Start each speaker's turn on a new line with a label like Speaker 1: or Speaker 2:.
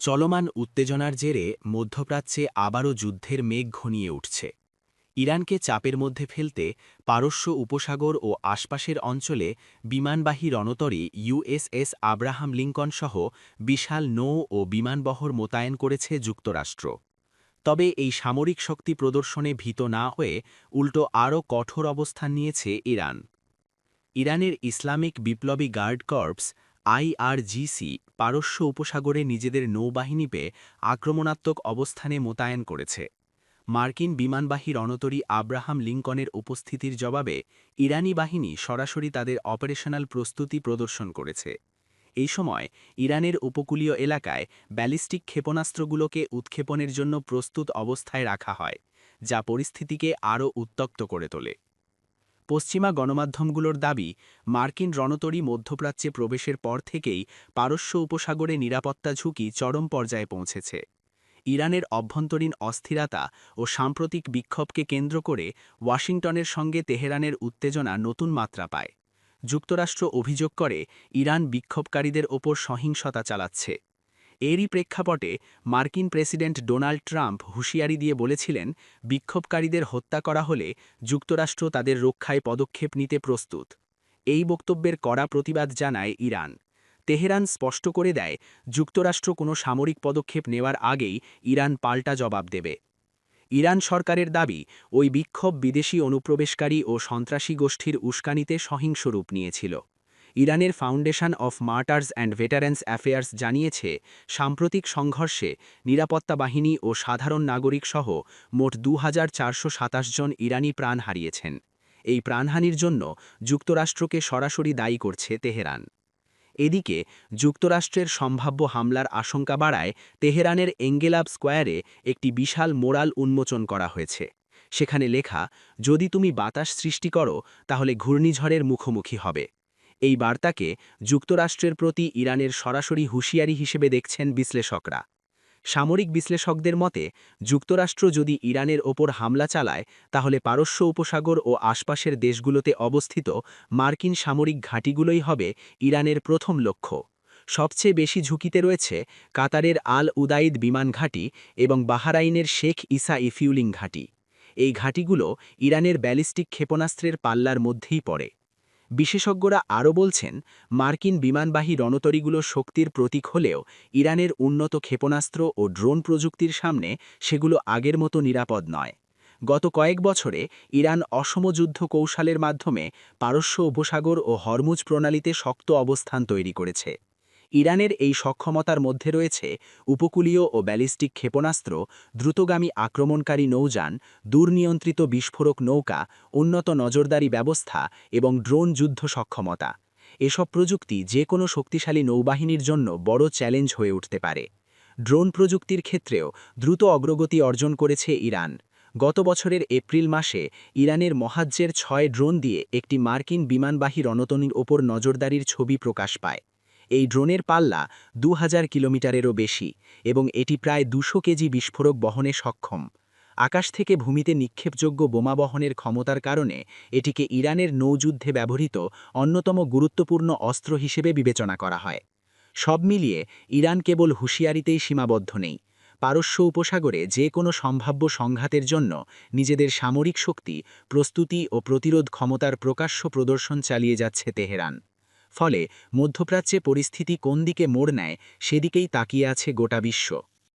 Speaker 1: চলমান উত্তেজনার জেরে মধ্যপ্রাচ্যে আবারও যুদ্ধের মেঘ ঘনিয়ে উঠছে। ইরানকে চাপের মধ্যে ফেলতে পারস্য উপসাগর ও আশপাশের অঞ্চলে বিমানবাহী রণতরী ইউএসএস আব্রাহাম লিঙ্কন সহ বিশাল নৌ ও বিমানবহর মোতায়েন করেছে যুক্তরাষ্ট্র। তবে এই সামরিক শক্তি প্রদর্শনে ভীত না হয়ে উল্টো আরও কঠোর অবস্থান নিয়েছে ইরান। ইরানের ইসলামিক বিপ্লবী গার্ড কর্পস আইআরজিসি পারস্য উপসাগরে নিজেদের নৌবাহিনী পেয়ে আক্রমণাত্মক অবস্থানে মোতায়েন করেছে। মার্কিন বিমানবাহী রণতরী আব্রাহাম লিঙ্কনের উপস্থিতির জবাবে ইরানি বাহিনী সরাসরি তাদের অপারেশনাল প্রস্তুতি প্রদর্শন করেছে। এই সময় ইরানের উপকূলীয় এলাকায় ব্যালিস্টিক ক্ষেপণাস্ত্রগুলোকে উৎক্ষেপণের জন্য প্রস্তুত অবস্থায় রাখা হয়, যা পরিস্থিতিকে আরও উত্তক্ত করে তোলে। পশ্চিমা গণমাধ্যমগুলোর দাবি, মার্কিন রণতরী মধ্যপ্রাচ্যে প্রবেশের পর থেকেই পারস্য উপসাগরে নিরাপত্তা ঝুঁকি চরম পর্যায়ে পৌঁছেছে। ইরানের অভ্যন্তরীণ অস্থিরতা ও সাম্প্রতিক বিক্ষোভকে কেন্দ্র করে ওয়াশিংটনের সঙ্গে তেহরানের উত্তেজনা নতুন মাত্রা পায়। যুক্তরাষ্ট্র অভিযোগ করে, ইরান বিক্ষোভকারীদের ওপর সহিংসতা চালাচ্ছে। এরই প্রেক্ষাপটে মার্কিন প্রেসিডেন্ট ডোনাল্ড ট্রাম্প হুঁশিয়ারি দিয়ে বলেছিলেন, বিক্ষোভকারীদের হত্যা করা হলে যুক্তরাষ্ট্র তাদের রক্ষায় পদক্ষেপ নিতে প্রস্তুত। এই বক্তব্যের কড়া প্রতিবাদ জানায় ইরান। তেহরান স্পষ্ট করে দেয়, যুক্তরাষ্ট্র কোনো সামরিক পদক্ষেপ নেওয়ার আগেই ইরান পাল্টা জবাব দেবে। ইরান সরকারের দাবি, ওই বিক্ষোভ বিদেশি অনুপ্রবেশকারী ও সন্ত্রাসী গোষ্ঠীর উস্কানিতে সহিংস রূপ নিয়েছিল। ইরানের foundation of martyrs and veterans affairs জানিয়েছে, সাম্প্রতিক সংঘর্ষে নিরাপত্তা বাহিনী ও সাধারণ নাগরিক সহ মোট দু হাজার চারশো সাতাশ জন ইরানি প্রাণ হারিয়েছেন। এই প্রাণহানির জন্য যুক্তরাষ্ট্রকে সরাসরি দায়ী করছে তেহরান। এদিকে, যুক্তরাষ্ট্রের সম্ভাব্য হামলার আশঙ্কা বাড়ায় তেহরানের এঙ্গেলাব স্কোয়ারে একটি বিশাল মোরাল উন্মোচন করা হয়েছে। সেখানে লেখা, যদি তুমি বাতাস সৃষ্টি করো, তাহলে ঘূর্ণিঝড়ের মুখোমুখি হবে। এই বার্তাকে যুক্তরাষ্ট্রের প্রতি ইরানের সরাসরি হুঁশিয়ারি হিসেবে দেখছেন বিশ্লেষকরা। সামরিক বিশ্লেষকদের মতে, যুক্তরাষ্ট্র যদি ইরানের ওপর হামলা চালায়, তাহলে পারস্য উপসাগর ও আশপাশের দেশগুলোতে অবস্থিত মার্কিন সামরিক ঘাঁটিগুলোই হবে ইরানের প্রথম লক্ষ্য। সবচেয়ে বেশি ঝুঁকিতে রয়েছে কাতারের আল উদাইদ বিমান ঘাঁটি এবং বাহারাইনের শেখ ইসা ইফিউলিং ঘাঁটি। এই ঘাঁটিগুলো ইরানের ব্যালিস্টিক ক্ষেপণাস্ত্রের পাল্লার মধ্যেই পড়ে। বিশেষজ্ঞরা আরও বলছেন, মার্কিন বিমানবাহী রণতরীগুলো শক্তির প্রতীক হলেও ইরানের উন্নত ক্ষেপণাস্ত্র ও ড্রোন প্রযুক্তির সামনে সেগুলো আগের মতো নিরাপদ নয়। গত কয়েক বছরে ইরান অসম যুদ্ধ কৌশলের মাধ্যমে পারস্য উপসাগর ও হরমুজ প্রণালীতে শক্ত অবস্থান তৈরি করেছে। ইরানের এই সক্ষমতার মধ্যে রয়েছে উপকূলীয় ও ব্যালিস্টিক ক্ষেপণাস্ত্র, দ্রুতগামী আক্রমণকারী নৌযান, দূরনিয়ন্ত্রিত বিস্ফোরক নৌকা, উন্নত নজরদারি ব্যবস্থা এবং ড্রোন যুদ্ধ সক্ষমতা। এসব প্রযুক্তি যে কোনো শক্তিশালী নৌবাহিনীর জন্য বড় চ্যালেঞ্জ হয়ে উঠতে পারে। ড্রোন প্রযুক্তির ক্ষেত্রেও দ্রুত অগ্রগতি অর্জন করেছে ইরান। গত বছরের এপ্রিল মাসে ইরানের মহাজ্জের ছয় ড্রোন দিয়ে একটি মার্কিন বিমানবাহী রণতনির ওপর নজরদারির ছবি প্রকাশ পায়। এই ড্রোনের পাল্লা দু হাজার কিলোমিটারেরও বেশি এবং এটি প্রায় দুশো কেজি বিস্ফোরক বহনে সক্ষম। আকাশ থেকে ভূমিতে নিক্ষেপযোগ্য বোমা বহনের ক্ষমতার কারণে এটিকে ইরানের নৌযুদ্ধে ব্যবহৃত অন্যতম গুরুত্বপূর্ণ অস্ত্র হিসেবে বিবেচনা করা হয়। সব মিলিয়ে ইরান কেবল হুঁশিয়ারিতেই সীমাবদ্ধ নেই। পারস্য উপসাগরে যে কোনো সম্ভাব্য সংঘাতের জন্য নিজেদের সামরিক শক্তি, প্রস্তুতি ও প্রতিরোধ ক্ষমতার প্রকাশ্য প্রদর্শন চালিয়ে যাচ্ছে তেহরান। ফলে মধ্যপ্রাচ্যে পরিস্থিতি কোন দিকে মোড় নেয় সেদিকেই তাকিয়ে আছে গোটা বিশ্ব।